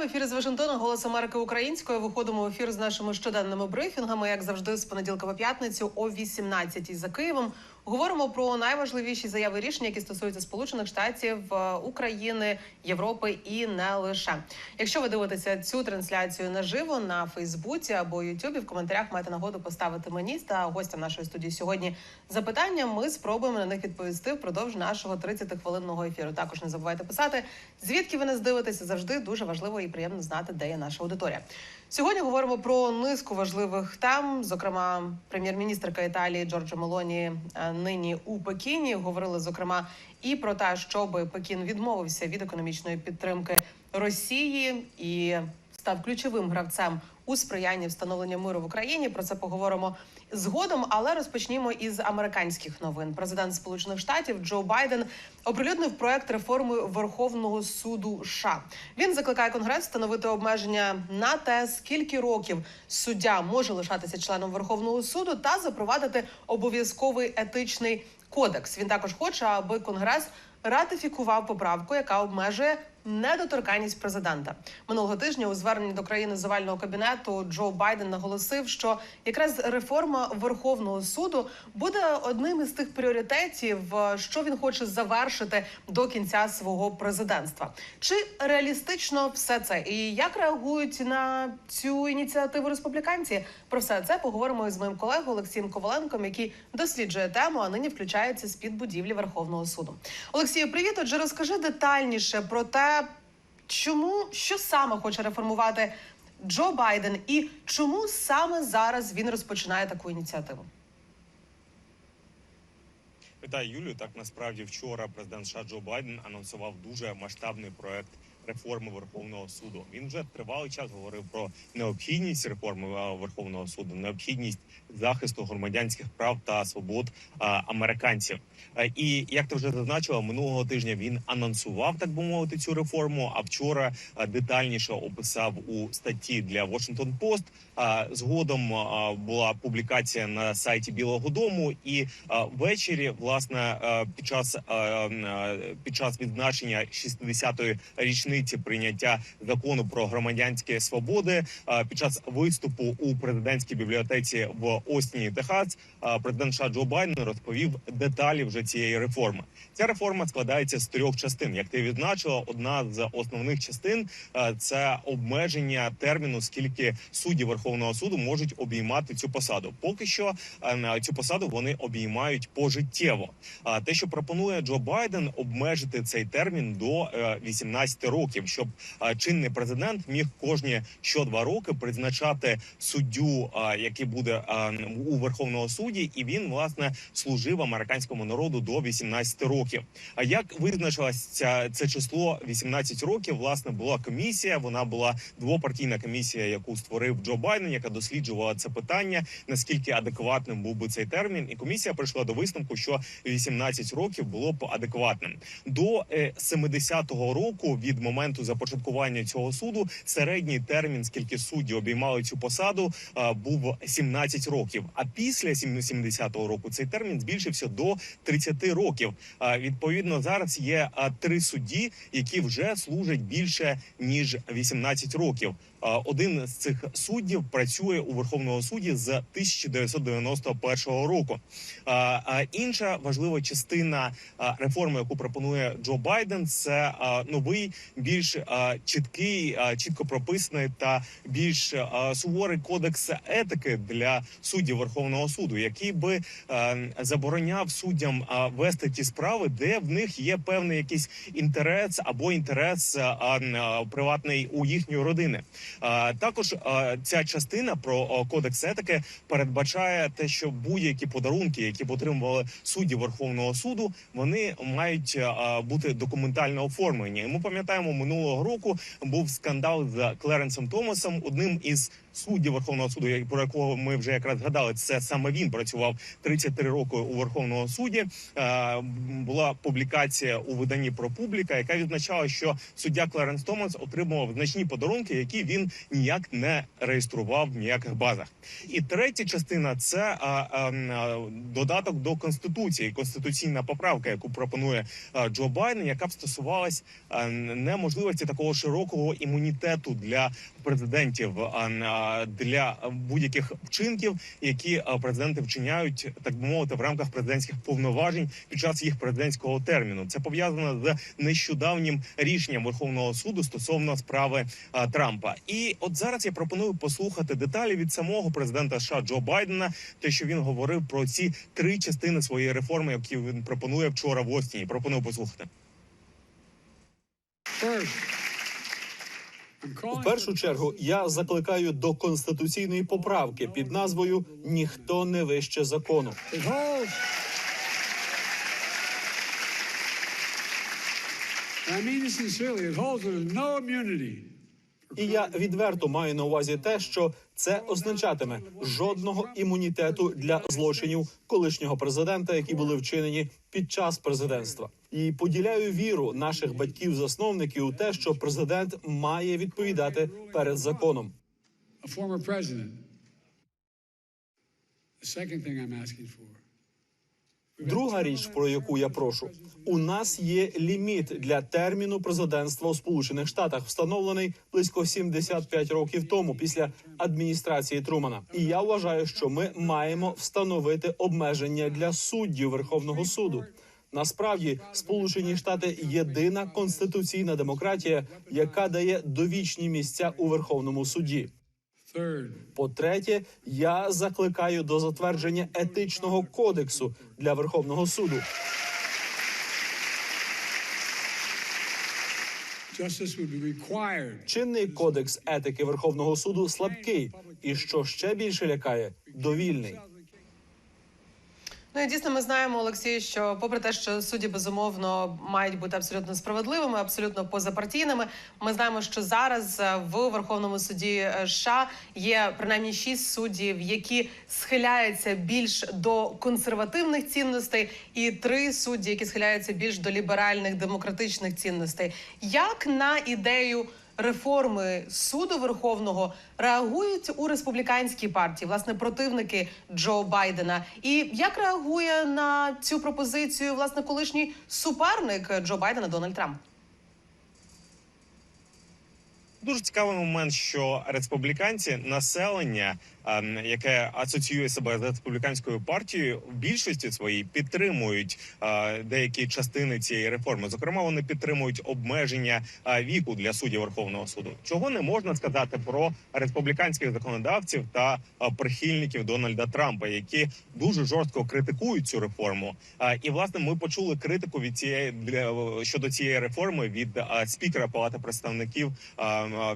в ефірі з Вашингтона. Голос Америки українською. Виходимо в ефір з нашими щоденними брифінгами, як завжди, з понеділка по п'ятницю о 18 за Києвом. Говоримо про найважливіші заяви рішення, які стосуються Сполучених Штатів, е, України, Європи і не лише. Якщо ви дивитеся цю трансляцію наживо на Фейсбуці або Ютубі, в коментарях маєте нагоду поставити мені та гостям нашої студії сьогодні запитання. Ми спробуємо на них відповісти впродовж нашого 30-хвилинного ефіру. Також не забувайте писати, звідки ви нас дивитеся. Завжди дуже важливо і приємно знати, де є наша аудиторія. Сьогодні говоримо про низку важливих тем. Зокрема, прем'єр-міністрка Італії Джорджа Мелоні е, нині у Пекіні говорили зокрема і про те, щоб Пекін відмовився від економічної підтримки Росії і став ключовим гравцем у сприянні встановлення миру в Україні. Про це поговоримо згодом. Але розпочнімо із американських новин. Президент Сполучених Штатів Джо Байден оприлюднив проект реформи Верховного суду. США. він закликає Конгрес встановити обмеження на те, скільки років суддя може лишатися членом Верховного суду, та запровадити обов'язковий етичний кодекс. Він також хоче, аби Конгрес ратифікував поправку, яка обмежує недоторканність президента минулого тижня. У зверненні до країни з овального кабінету Джо Байден наголосив, що якраз реформа Верховного суду буде одним із тих пріоритетів, е, що він хоче завершити до кінця свого президентства. Чи реалістично все це? І як реагують на цю ініціативу республіканці? Про все це поговоримо із моїм колегою Олексієм Коваленком, який досліджує тему, а нині включається з під будівлі Верховного суду. Олексію, привіт. Отже, розкажи детальніше про те, чому що саме хоче реформувати Джо Байден, і чому саме зараз він розпочинає таку ініціативу. Вітаю, Юлію. Так насправді вчора президент США Джо Байден анонсував дуже масштабний проект реформи Верховного суду. Він вже тривалий час говорив про необхідність реформи Верховного суду, необхідність захисту громадянських прав та свобод американців. І як ти вже зазначила, минулого тижня він анонсував так би мовити цю реформу. А вчора детальніше описав у статті для Washington Post. Згодом була публікація на сайті Білого Дому, і ввечері, власне, під час під час відзначення 60-ї річниці прийняття закону про громадянські свободи, під час виступу у президентській бібліотеці в Остіні, Техас, президент США Джо Байден розповів деталі вже цієї реформи. Ця реформа складається з трьох частин. Як ти відзначила, одна з основних частин це обмеження терміну, скільки судді Верховного суду можуть обіймати цю посаду. Поки що е, на цю посаду вони обіймають пожиттєво. А те, що пропонує Джо Байден, обмежити цей термін до е, 18 років, щоб е, чинний президент міг кожні що два роки призначати суддю, е, який буде е, у Верховного суді, і він власне служив американському народу до 18 років. А як визначилось ця це число 18 років? Власне була комісія. Вона була двопартійна комісія, яку створив Джо Байден, яка досліджувала це питання. Наскільки адекватним був би цей термін, і комісія прийшла до висновку, що 18 років було б адекватним до е, 70-го року від моменту започаткування цього суду. Середній термін, скільки судді обіймали цю посаду, е, був 17 років. А після 70-го року цей термін збільшився до 30 років. Відповідно, зараз є три судді, які вже служать більше ніж 18 років. Один з цих суддів працює у Верховному суді з 1991 року. А, Інша важлива частина реформи, яку пропонує Джо Байден, це новий, більш чіткий, чітко прописаний та більш суворий кодекс етики для суддів Верховного суду, який би забороняв суддям вести ті справи, де в них є певний якийсь інтерес або інтерес приватний у їхньої родини. Також ця частина про кодекс етики передбачає те, що будь-які подарунки, які отримували судді Верховного суду, вони мають бути документально оформлені. Ми пам'ятаємо минулого року був скандал з Клеренсом Томасом, одним із судді Верховного суду, про якого ми вже якраз згадали, це саме він працював 33 роки у Верховному суді. Е, була публікація у виданні про публіка, яка відзначала, що суддя Кларенс Томас отримував значні подарунки, які він ніяк не реєстрував в ніяких базах. І третя частина це м, а, додаток до конституції, конституційна поправка, яку пропонує Джо Байден, яка б стосувалась неможливості такого широкого імунітету для президентів, для будь-яких вчинків, які президенти вчиняють, так би мовити, в рамках президентських повноважень під час їх президентського терміну. Це пов'язано з нещодавнім рішенням Верховного суду стосовно справи Трампа. І от зараз я пропоную послухати деталі від самого президента США Джо Байдена, те, що він говорив про ці три частини своєї реформи, які він пропонує вчора в Остіні. Пропоную послухати. У першу чергу я закликаю до конституційної поправки під назвою Ніхто не вище закону. I mean this sincerely. It holds there's no immunity. І я відверто маю на увазі те, що це означатиме жодного імунітету для злочинів колишнього президента, які були вчинені під час президентства. І поділяю віру наших батьків-засновників у те, що президент має відповідати перед законом. Former president. The second thing I'm asking for. Друга річ, про яку я прошу, у нас є ліміт для терміну президентства у Сполучених Штатах, встановлений близько 75 років тому, після адміністрації Трумана. І я вважаю, що ми маємо встановити обмеження для суддів Верховного суду. Насправді, Сполучені Штати єдина конституційна демократія, яка дає довічні місця у Верховному суді. Third, По-третє, я закликаю до затвердження етичного кодексу для Верховного суду. Чинний кодекс етики Верховного суду слабкий, і що ще більше лякає, довільний. Ну і дійсно, ми знаємо, Олексій, що попри те, що судді безумовно мають бути абсолютно справедливими, абсолютно позапартійними. Ми знаємо, що зараз е, в Верховному суді е, США є принаймні шість суддів, які схиляються більш до консервативних цінностей, і три судді, які схиляються більш до ліберальних демократичних цінностей. Як на ідею реформи суду верховного реагують у республіканській партії, власне, противники Джо Байдена. І як реагує на цю пропозицію власне колишній суперник Джо Байдена Дональд Трамп? Дуже цікавий момент, що республіканці населення, яке асоціює себе з республіканською партією, в більшості своїй підтримують деякі частини цієї реформи. Зокрема, вони підтримують обмеження віку для суддів Верховного суду. Чого не можна сказати про республіканських законодавців та прихильників Дональда Трампа, які дуже жорстко критикують цю реформу. І власне ми почули критику від цієї для щодо цієї реформи від спікера Палати представників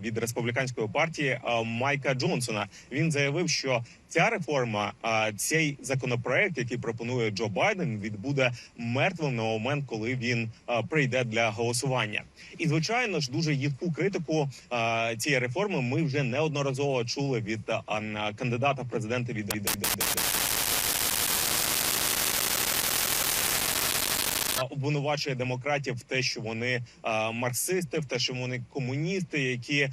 від республіканської партії Майка Джонсона. Він заявив, що ця реформа, а цей законопроект, який пропонує Джо Байден, відбуде мертвим на момент, коли він прийде для голосування. І звичайно ж, дуже їдку критику цієї реформи ми вже неодноразово чули від кандидата від, від, від обвинувачує демократів в те, що вони марксисти, в те, що вони комуністи, які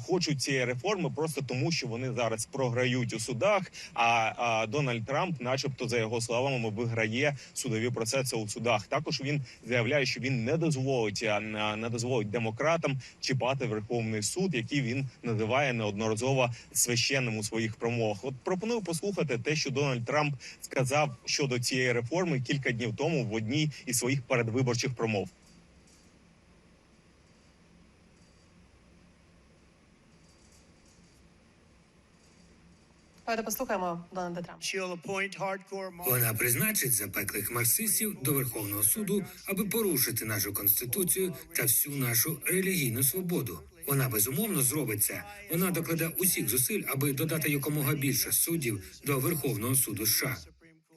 хочуть цієї реформи просто тому, що вони зараз програють у судах. А Дональд Трамп, начебто, за його словами, виграє судові процеси у судах. Також він заявляє, що він не дозволить не дозволить демократам чіпати Верховний суд, який він називає неодноразово священним у своїх промовах. От пропоную послухати те, що Дональд Трамп сказав щодо цієї реформи кілька днів тому в одній із своїх передвиборчих промов. Давайте послухаємо Дональда Трампа. Вона призначить запеклих марксистів до Верховного суду, аби порушити нашу конституцію та всю нашу релігійну свободу. Вона безумовно зробить це. Вона докладе усіх зусиль, аби додати якомога більше суддів до Верховного суду США.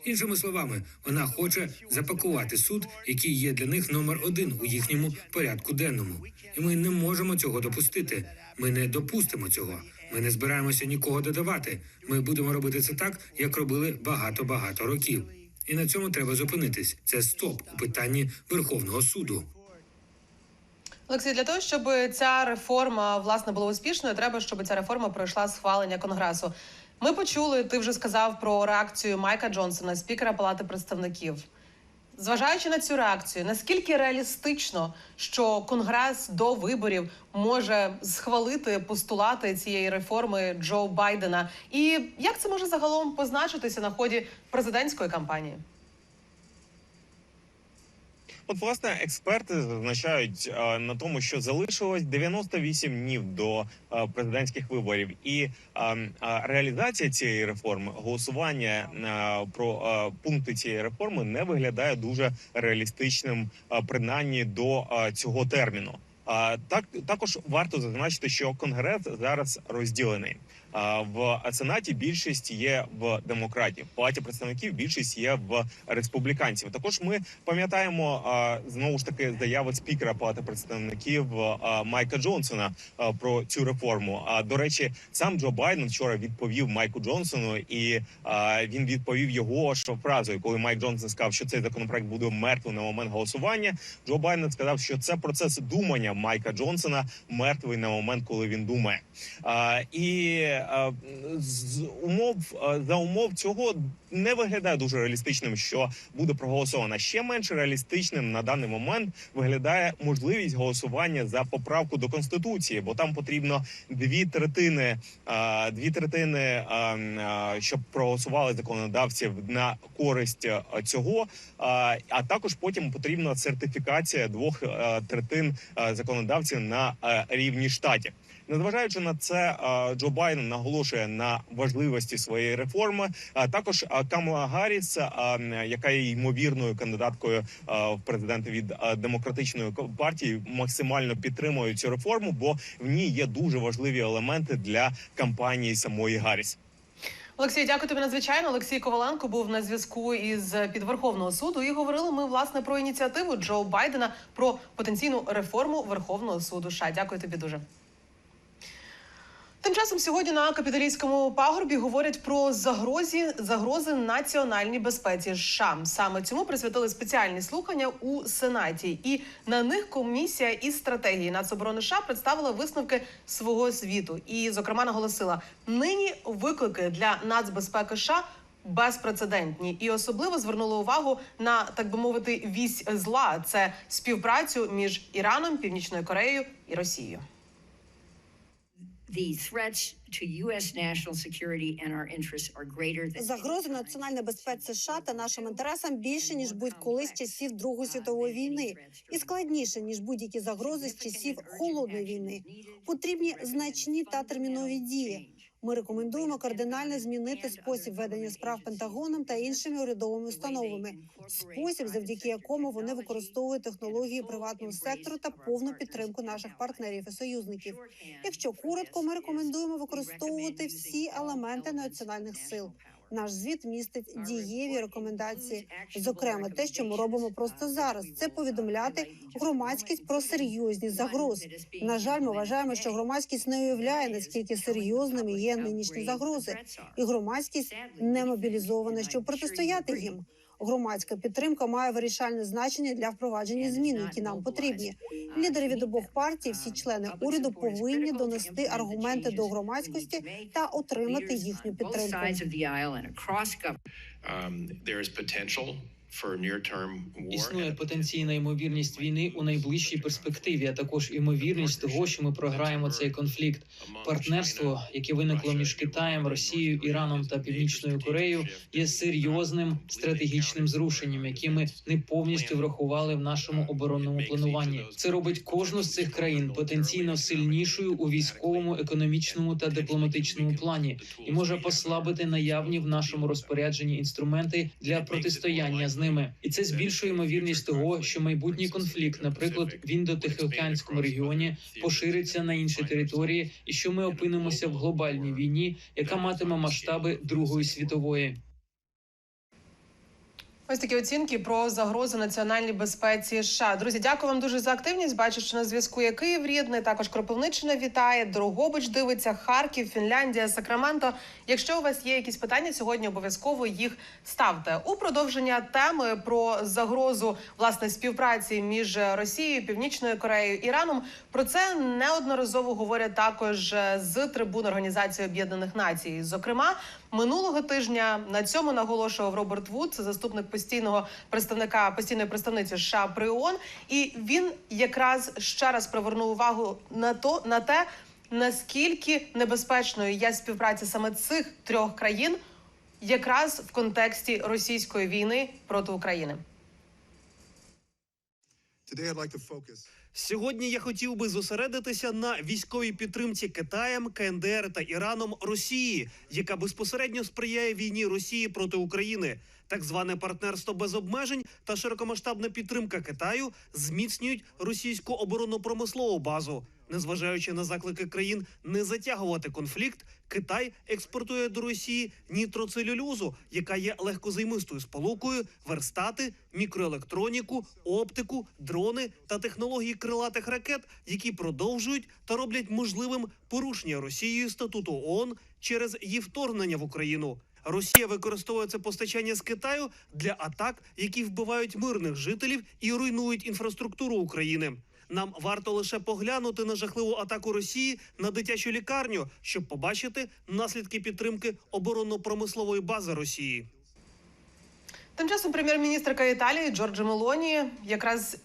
Іншими словами, вона хоче запакувати суд, який є для них номер один у їхньому порядку денному. І ми не можемо цього допустити. Ми не допустимо цього. Ми не збираємося нікого додавати. Ми будемо робити це так, як робили багато багато років. І на цьому треба зупинитись. Це стоп у питанні Верховного суду. Олексій, для того, щоб ця реформа власне була успішною, треба, щоб ця реформа пройшла схвалення конгресу. Ми почули, ти вже сказав про реакцію Майка Джонсона, спікера Палати представників. Зважаючи на цю реакцію, наскільки реалістично, що конгрес до виборів може схвалити постулати цієї реформи Джо Байдена, і як це може загалом позначитися на ході президентської кампанії? От, власне, експерти зазначають е, на тому, що залишилось 98 днів до е, президентських виборів, і е, е, реалізація цієї реформи, голосування е, про е, пункти цієї реформи не виглядає дуже реалістичним, е, принаймні до е, цього терміну. А так також варто зазначити, що конгрес зараз розділений. В сенаті більшість є в демократів, в палаті представників більшість є в республіканців. Також ми пам'ятаємо знову ж таки заяви спікера палати представників Майка Джонсона про цю реформу. А до речі, сам Джо Байден вчора відповів Майку Джонсону, і він відповів його ж фразою, коли Майк Джонсон сказав, що цей законопроект буде мертвим на момент голосування. Джо Байден сказав, що це процес думання Майка Джонсона мертвий на момент, коли він думає. І з умов за умов цього не виглядає дуже реалістичним, що буде проголосовано. Ще менш реалістичним на даний момент виглядає можливість голосування за поправку до конституції, бо там потрібно дві третини, дві третини, щоб проголосували законодавців на користь цього. А також потім потрібна сертифікація двох третин законодавців на рівні штатів. Незважаючи на це, Джо Байден наголошує на важливості своєї реформи. А також Камала Гарріс, яка є ймовірною кандидаткою в президенти від демократичної партії, максимально підтримує цю реформу, бо в ній є дуже важливі елементи для кампанії самої Гарріс. Олексій, дякую тобі надзвичайно. Олексій Коваленко був на зв'язку із підверховного суду. І говорили ми власне про ініціативу Джо Байдена про потенційну реформу Верховного суду. США. Дякую тобі дуже. Тим часом сьогодні на капіталійському пагорбі говорять про загрозі загрози національній безпеці США. Саме цьому присвятили спеціальні слухання у Сенаті, і на них комісія із стратегії нацоборони США представила висновки свого звіту. І, зокрема, наголосила, нині виклики для нацбезпеки США безпрецедентні, і особливо звернули увагу на так би мовити вісь зла. Це співпрацю між Іраном, Північною Кореєю і Росією. The threats to U.S. national security and our interests are greater than Загрози національної безпеці США та нашим інтересам більше ніж будь-коли з часів Другої світової війни, і складніше ніж будь-які загрози з часів холодної війни. Потрібні значні та термінові дії. Ми рекомендуємо кардинально змінити спосіб ведення справ Пентагоном та іншими урядовими установами, спосіб, завдяки якому вони використовують технології приватного сектору та повну підтримку наших партнерів і союзників. Якщо коротко, ми рекомендуємо використовувати всі елементи національних сил. Наш звіт містить дієві рекомендації, зокрема те, що ми робимо просто зараз, це повідомляти громадськість про серйозні загрози. На жаль, ми вважаємо, що громадськість не уявляє наскільки серйозними є нинішні загрози, і громадськість не мобілізована, щоб протистояти їм. Громадська підтримка має вирішальне значення для впровадження змін, які нам потрібні. Лідери від обох партій, всі члени уряду повинні донести аргументи до громадськості та отримати їхню підтримку. Існує потенційна ймовірність війни у найближчій перспективі, а також ймовірність того, що ми програємо цей конфлікт. Партнерство, яке виникло між Китаєм, Росією, Іраном та Північною Кореєю, є серйозним стратегічним зрушенням, яке ми не повністю врахували в нашому оборонному плануванні. Це робить кожну з цих країн потенційно сильнішою у військовому, економічному та дипломатичному плані і може послабити наявні в нашому розпорядженні інструменти для протистояння з ними. І це збільшує ймовірність того, що майбутній конфлікт, наприклад, в індотихоокеанському регіоні, пошириться на інші території, і що ми опинимося в глобальній війні, яка матиме масштаби Другої світової. Ось такі оцінки про загрозу національній безпеці. США. Друзі, дякую вам дуже за активність. Бачу, що на зв'язку є Київ рідний. Також Кропивниччина вітає. Дрогобич дивиться, Харків, Фінляндія, Сакраменто. Якщо у вас є якісь питання, сьогодні обов'язково їх ставте. У продовження теми про загрозу власне співпраці між Росією, Північною Кореєю Іраном. Про це неодноразово говорять також з трибун Організації Об'єднаних Націй. Зокрема, минулого тижня на цьому наголошував Роберт Вуд, це заступник постійного представника постійної представниці США при ООН. І він якраз ще раз привернув увагу на то на те, наскільки небезпечною є співпраця саме цих трьох країн, якраз в контексті російської війни проти України. Сьогодні я хотів би зосередитися на військовій підтримці Китаєм, КНДР та Іраном Росії, яка безпосередньо сприяє війні Росії проти України. Так зване партнерство без обмежень та широкомасштабна підтримка Китаю зміцнюють російську оборонно-промислову базу. Незважаючи на заклики країн не затягувати конфлікт, Китай експортує до Росії нітроцелюлюзу, яка є легкозаймистою сполукою, верстати, мікроелектроніку, оптику, дрони та технології крилатих ракет, які продовжують та роблять можливим порушення Росією статуту ООН через її вторгнення в Україну. Росія використовує це постачання з Китаю для атак, які вбивають мирних жителів і руйнують інфраструктуру України. Нам варто лише поглянути на жахливу атаку Росії на дитячу лікарню, щоб побачити наслідки підтримки оборонно-промислової бази Росії. Тим часом прем'єр-міністрка Італії Джорджа Мелоні якраз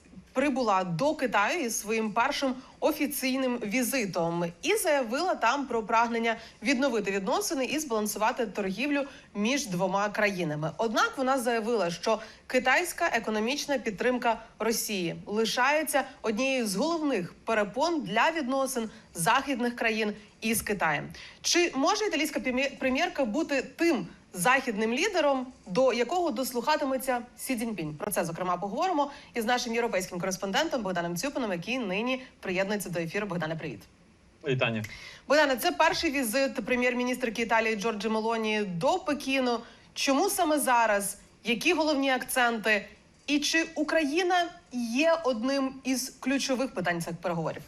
прибула до Китаю із своїм першим офіційним візитом і заявила там про прагнення відновити відносини і збалансувати торгівлю між двома країнами. Однак вона заявила, що китайська економічна підтримка Росії лишається однією з головних перепон для відносин західних країн із Китаєм. Чи може італійська прем'є- прем'єрка бути тим західним лідером, до якого дослухатиметься Сі Цзіньпінь? Про це зокрема поговоримо із нашим європейським кореспондентом Богданом Цюпином, який нині приєднується до ефіру. Богдане, привіт. Вітання. Богдане, це перший візит прем'єр-міністрки Італії Джорджі Мелоні до Пекіну. Чому саме зараз? Які головні акценти? І чи Україна є одним із ключових питань цих переговорів?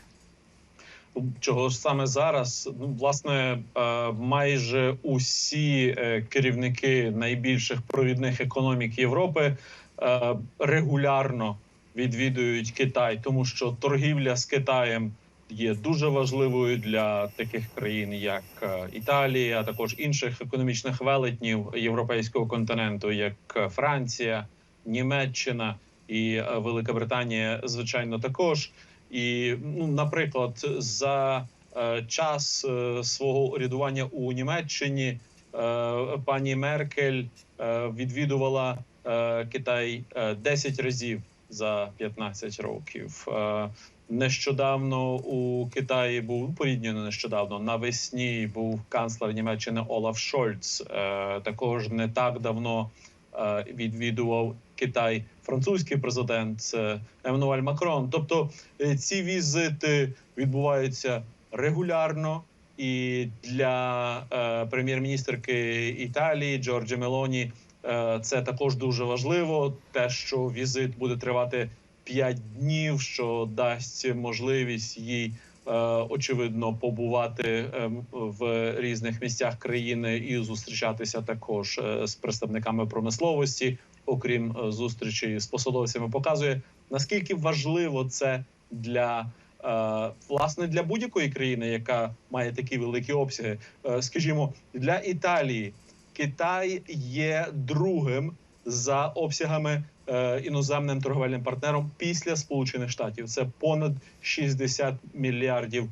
Чого саме зараз? Ну, власне, е, майже усі е, керівники найбільших провідних економік Європи е, регулярно відвідують Китай, тому що торгівля з Китаєм є дуже важливою для таких країн, як Італія, а також інших економічних велетнів європейського континенту, як Франція, Німеччина і Велика Британія, звичайно, також. І ну, наприклад, за е, час е, свого урядування у Німеччині е, пані Меркель відвідувала Китай е, 10 разів за 15 років. Нещодавно у Китаї був порідньо нещодавно навесні був канцлер Німеччини Олаф Шольц. Також не так давно відвідував Китай французький президент Еммануель Макрон. Тобто е, ці візити відбуваються регулярно. І для е, прем'єр-міністрки Італії Джорджі Мелоні е, це також дуже важливо. Те, що візит буде тривати 5 днів, що дасть можливість їй е, очевидно побувати е, в різних місцях країни і зустрічатися також е, з представниками промисловості, окрім е, зустрічі з посадовцями, показує наскільки важливо це для. е, Власне, для будь-якої країни, яка має такі великі обсяги, Е, скажімо, для Італії Китай є другим за обсягами іноземним торговельним партнером після Сполучених Штатів. Це понад 60 мільярдів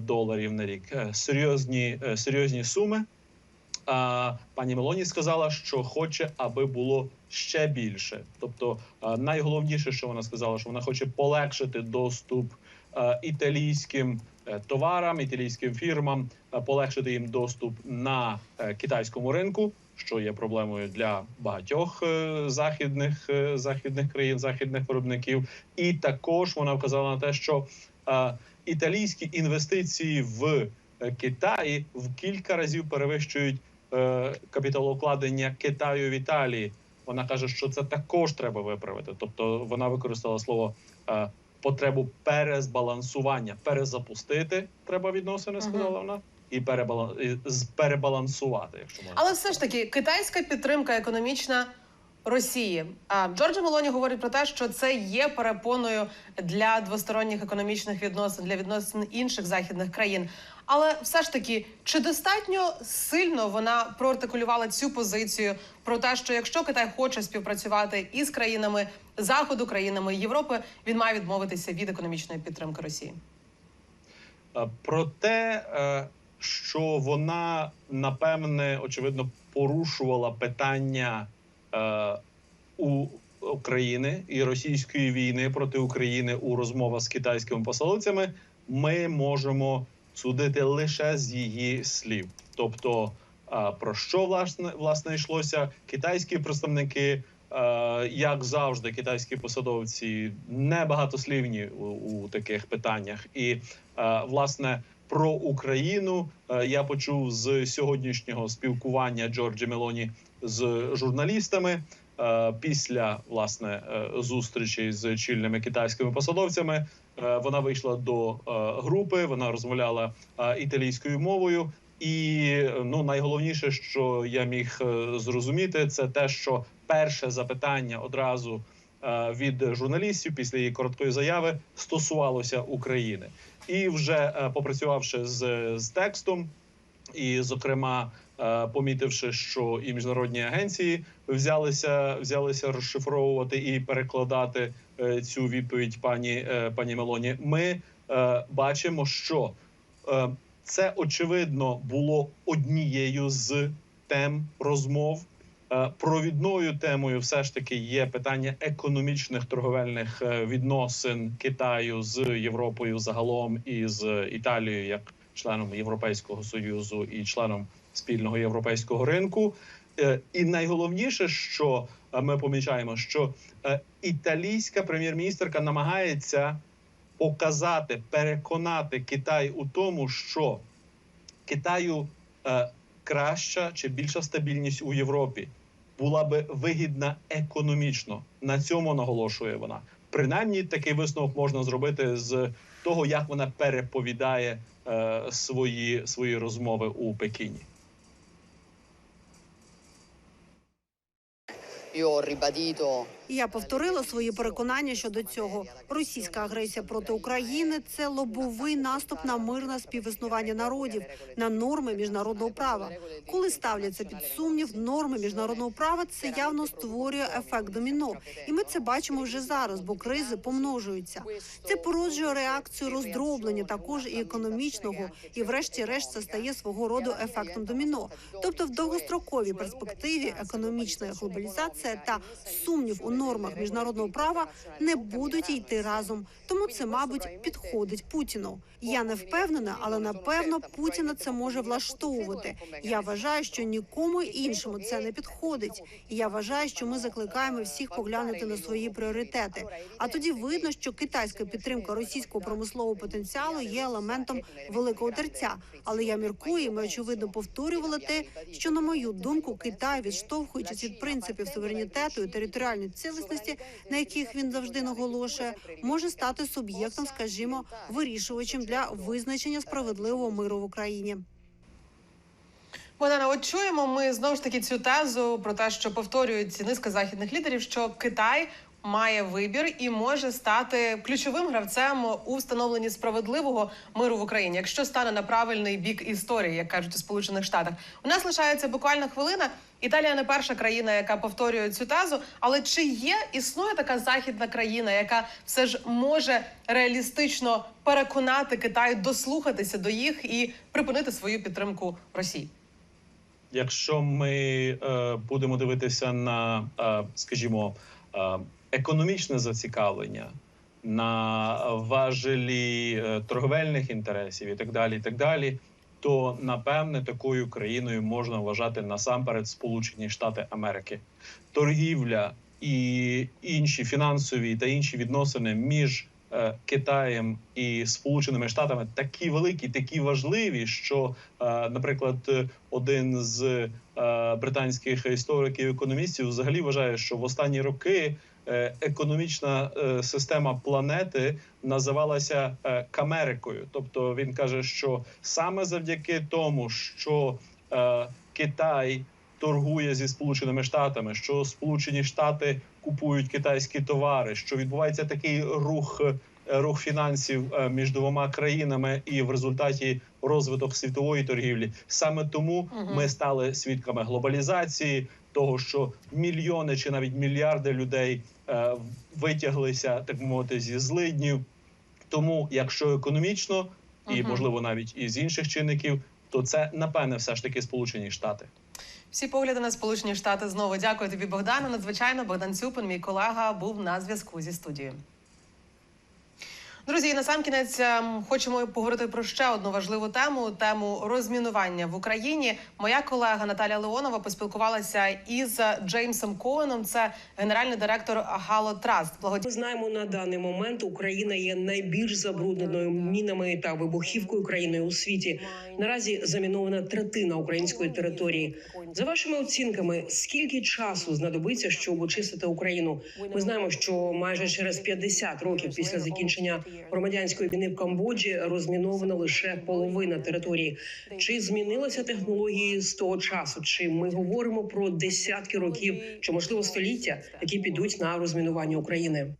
доларів на рік. Серйозні, серйозні суми. Пані Мелоні сказала, що хоче, аби було ще більше. Тобто, найголовніше, що вона сказала, що вона хоче полегшити доступ італійським е, товарам, італійським фірмам, полегшити їм доступ на е, китайському ринку, що є проблемою для багатьох е, західних західних країн, західних виробників. І також вона вказала на те, що італійські інвестиції в Китаї в кілька разів перевищують капіталовкладення Китаю в Італії. Вона каже, що це також треба виправити. Тобто вона використала слово е, потребу перезбалансування, перезапустити треба відносини, сказала вона, і перебалансувати, якщо можна. Але все ж таки, китайська підтримка економічна Росії. А Джорджо Мелоні говорить про те, що це є перепоною для двосторонніх економічних відносин, для відносин інших західних країн. Але все ж таки, чи достатньо сильно вона проартикулювала цю позицію про те, що якщо Китай хоче співпрацювати із країнами Заходу, країнами Європи, він має відмовитися від економічної підтримки Росії? Е, Про те, е, що вона напевне очевидно порушувала питання у України і російської війни проти України у розмовах з китайськими посолицями, ми можемо судити лише з її слів. Тобто, е, про що власне власне йшлося? Китайські представники, е, як завжди, китайські посадовці небагатослівні у, у таких питаннях і. Е, власне про Україну е, я почув з сьогоднішнього спілкування Джорджі Мелоні з журналістами е, після власне е, зустрічі з чільними китайськими посадовцями. Е, Вона вийшла до групи, вона розмовляла італійською мовою. І ну найголовніше, що я міг зрозуміти, це те, що перше запитання одразу від журналістів після її короткої заяви стосувалося України. І вже попрацювавши з, з текстом, і, зокрема, е, помітивши, що і міжнародні агенції взялися, взялися розшифровувати і перекладати е, цю відповідь пані, е, пані Мелоні, ми бачимо, що це очевидно було однією з тем розмов. Провідною темою все ж таки є питання економічних торговельних відносин Китаю з Європою загалом і з Італією як членом Європейського союзу і членом спільного європейського ринку. Е, І найголовніше, що е, ми помічаємо, що е, італійська прем'єр-міністрка намагається показати, переконати Китай у тому, що Китаю краща чи більша стабільність у Європі була би вигідна економічно. На цьому наголошує вона. Принаймні, такий висновок можна зробити з того, як вона переповідає е, свої, свої розмови у Пекіні. Io ho ribadito Я повторила свої переконання щодо цього. Російська агресія проти України це лобовий наступ на мирне співіснування народів, на норми міжнародного права. Коли ставляться під сумнів норми міжнародного права, це явно створює ефект доміно, і ми це бачимо вже зараз, бо кризи помножуються. Це породжує реакцію роздроблення, також і економічного, і, врешті-решт, це стає свого роду ефектом доміно. Тобто, в довгостроковій перспективі економічна глобалізація та сумнів у нормах міжнародного права не будуть йти разом. Тому це, мабуть, підходить Путіну. Я не впевнена, але напевно Путіна це може влаштовувати. Я вважаю, що нікому іншому це не підходить. Я вважаю, що ми закликаємо всіх поглянути на свої пріоритети. А тоді видно, що китайська підтримка російського промислового потенціалу є елементом великого терця. Але я міркую, ми очевидно повторювали те, що на мою думку Китай, відштовхуючись від принципів суверенітету і територіальної цілісності, на яких він завжди наголошує, може стати суб'єктом, скажімо, вирішувачем для визначення справедливого миру в Україні. Богдана, от чуємо ми знову ж таки цю тезу про те, що повторюють низка західних лідерів, що Китай має вибір і може стати ключовим гравцем у встановленні справедливого миру в Україні, якщо стане на правильний бік історії, як кажуть у Сполучених Штатах. У нас лишається буквально хвилина. Італія не перша країна, яка повторює цю тезу. Але чи є існує така західна країна, яка все ж може реалістично переконати Китай дослухатися до їх і припинити свою підтримку Росії? Якщо ми е, будемо дивитися на, е, скажімо, е, економічне зацікавлення, на важелі е, торговельних інтересів і так далі, і так далі, то напевне такою країною можна вважати насамперед Сполучені Штати Америки. Торгівля і інші фінансові та інші відносини між е, Китаєм і Сполученими Штатами такі великі, такі важливі, що, е, наприклад, один з британських істориків економістів взагалі вважає, що в останні роки економічна е, система планети називалася е, Камерикою. Тобто він каже, що саме завдяки тому, що е, Китай торгує зі Сполученими Штатами, що Сполучені Штати купують китайські товари, що відбувається такий рух. е, Рух фінансів е, між двома країнами і в результаті розвиток світової торгівлі. Саме тому Мгм. ми стали свідками глобалізації, того, що мільйони чи навіть мільярди людей е, витяглися, так би мовити, зі злиднів. Тому, якщо економічно і можливо навіть і з інших чинників, то це напевне все ж таки Сполучені Штати. Всі погляди на Сполучені Штати знову. Дякую тобі, Богдану. Надзвичайно Богдан Цюпин, мій колега, був на зв'язку зі студією. Друзі, і на сам кінець ем, хочемо поговорити про ще одну важливу тему тему розмінування в Україні. Моя колега Наталя Леонова поспілкувалася із Джеймсом Коеном. Це генеральний директор Гало Траст. Ми знаємо на даний момент Україна є найбільш забрудненою мінами та вибухівкою країною у світі. Наразі замінована третина української території. За вашими оцінками, скільки часу знадобиться, щоб очистити Україну? Ми знаємо, що майже через 50 років після закінчення громадянської війни в Камбоджі розмінована лише половина території. Чи змінилися технології з того часу? Чи ми говоримо про десятки років, чи можливо століття, які підуть на розмінування України?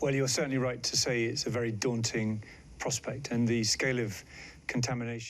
Well, you're certainly right to say it's a very daunting prospect, and the scale of.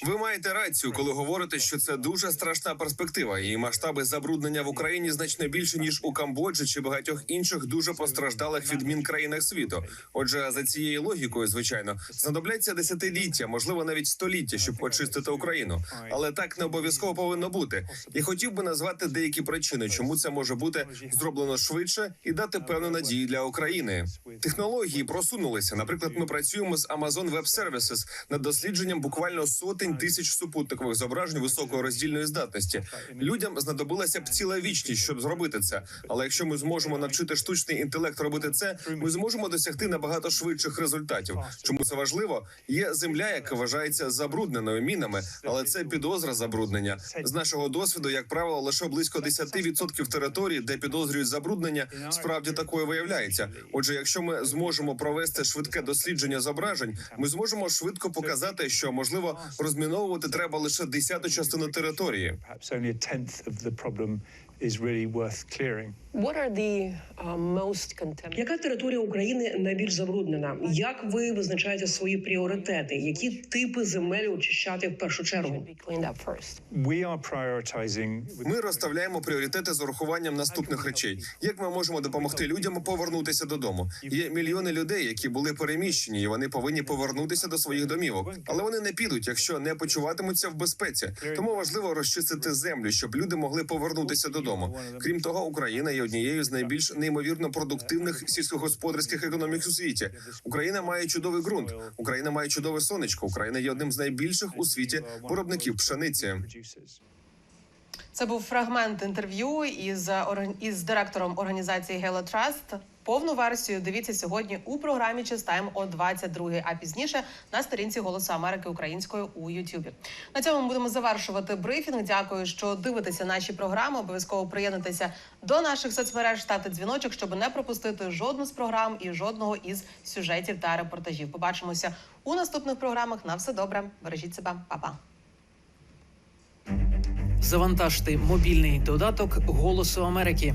Ви маєте рацію, коли говорите, що це дуже страшна перспектива, і масштаби забруднення в Україні значно більше ніж у Камбоджі чи багатьох інших дуже постраждалих від мін країнах світу. Отже, за цією логікою, звичайно, знадобляться десятиліття, можливо, навіть століття, щоб очистити Україну. Але так не обов'язково повинно бути. Я хотів би назвати деякі причини, чому це може бути зроблено швидше і дати певну надію для України. Технології просунулися. Наприклад, ми працюємо з Amazon Web Services над дослідженням буквально сотень тисяч супутникових зображень високої роздільної здатності. Людям знадобилася б ціла вічність, щоб зробити це. Але якщо ми зможемо навчити штучний інтелект робити це, ми зможемо досягти набагато швидших результатів. Чому це важливо? Є земля, яка вважається забрудненою мінами, але це підозра забруднення. З нашого досвіду, як правило, лише близько 10% території, де підозрюють забруднення, справді такою виявляється. Отже, якщо ми зможемо провести швидке дослідження зображень, ми зможемо швидко показати, що можливо розміновувати треба лише десяту частину території. Uh, most contaminated? Яка територія України найбільш забруднена? Як ви визначаєте свої пріоритети? Які типи земель очищати в першу чергу? Cleaned. We are prioritizing. Ми розставляємо пріоритети з урахуванням наступних речей. Як ми можемо допомогти людям повернутися додому? Є мільйони людей, які були переміщені, і вони повинні повернутися до своїх домівок. Але вони не підуть, якщо не почуватимуться в безпеці. Тому важливо розчистити землю, щоб люди могли повернутися додому. Крім того, Україна є однією з найбільш неймовірно продуктивних сільськогосподарських економік у світі. Україна має чудовий ґрунт. Україна має чудове сонечко. Україна є одним з найбільших у світі виробників пшениці. Це був фрагмент інтерв'ю із орг- із директором організації Гелотраст. Повну версію дивіться сьогодні у програмі Чистайм о 22 а пізніше на сторінці Голосу Америки українською у Ютубі. На цьому ми будемо завершувати брифінг. Дякую, що дивитеся наші програми. Обов'язково приєднуйтеся до наших соцмереж, ставте дзвіночок, щоб не пропустити жодну з програм і жодного із сюжетів та репортажів. Побачимося у наступних програмах. На все добре. Бережіть себе, Па-па. Завантажте мобільний додаток Голосу Америки.